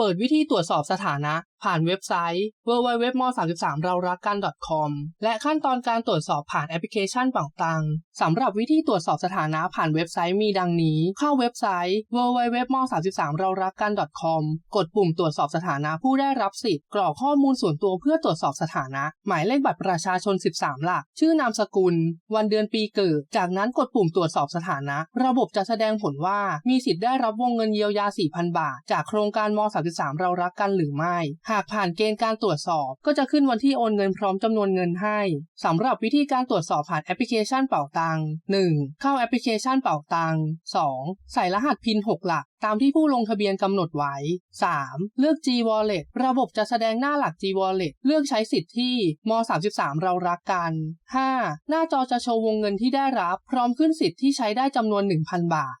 ปิดวิธีตรวจสอบสถานะ ผ่านเว็บไซต์ www m 3 3 เรารักกัน .com และขั้นตอนการตรวจสอบผ่านแอปพลิเคชันเป่าตังสำหรับวิธีตรวจสอบสถานะผ่านเว็บไซต์มีดังนี้ เข้าเว็บไซต์ www m 3 3 เรารักกัน .com กดปุ่มตรวจสอบสถานะผู้ได้รับสิทธิ์กรอกข้อมูลส่วนตัวเพื่อตรวจสอบสถานะ หมายเลขบัตรประชาชน 13 หลัก ชื่อนามสกุล วันเดือนปีเกิด จากนั้นกดปุ่มตรวจสอบสถานะ ระบบจะแสดงผลว่ามีสิทธิ์ได้รับวงเงินเยียวยา 4,000 บาท จากโครงการม .33 เรารักกันหรือไม่หากากผ่านเกณฑ์การตรวจสอบ ก็จะขึ้นวันที่โอนเงินพร้อมจำนวนเงินให้สำหรับวิธีการตรวจสอบผ่านแอปพลิเคชันเป่าตัง 1. เข้าแอปพลิเคชันเป่าตัง 2. ใส่รหัสพิน 6 หลัก ตามที่ผู้ลงทะเบียนกำหนดไว้ 3. เลือก G Wallet ระบบจะแสดงหน้าหลัก G Wallet เลือกใช้สิทธิ์ที่ม .33 เรารักกัน 5. หน้าจอจะโชว์วงเงินที่ได้รับ พร้อมขึ้นสิทธิ์ที่ใช้ได้จำนวน 1,000 บาท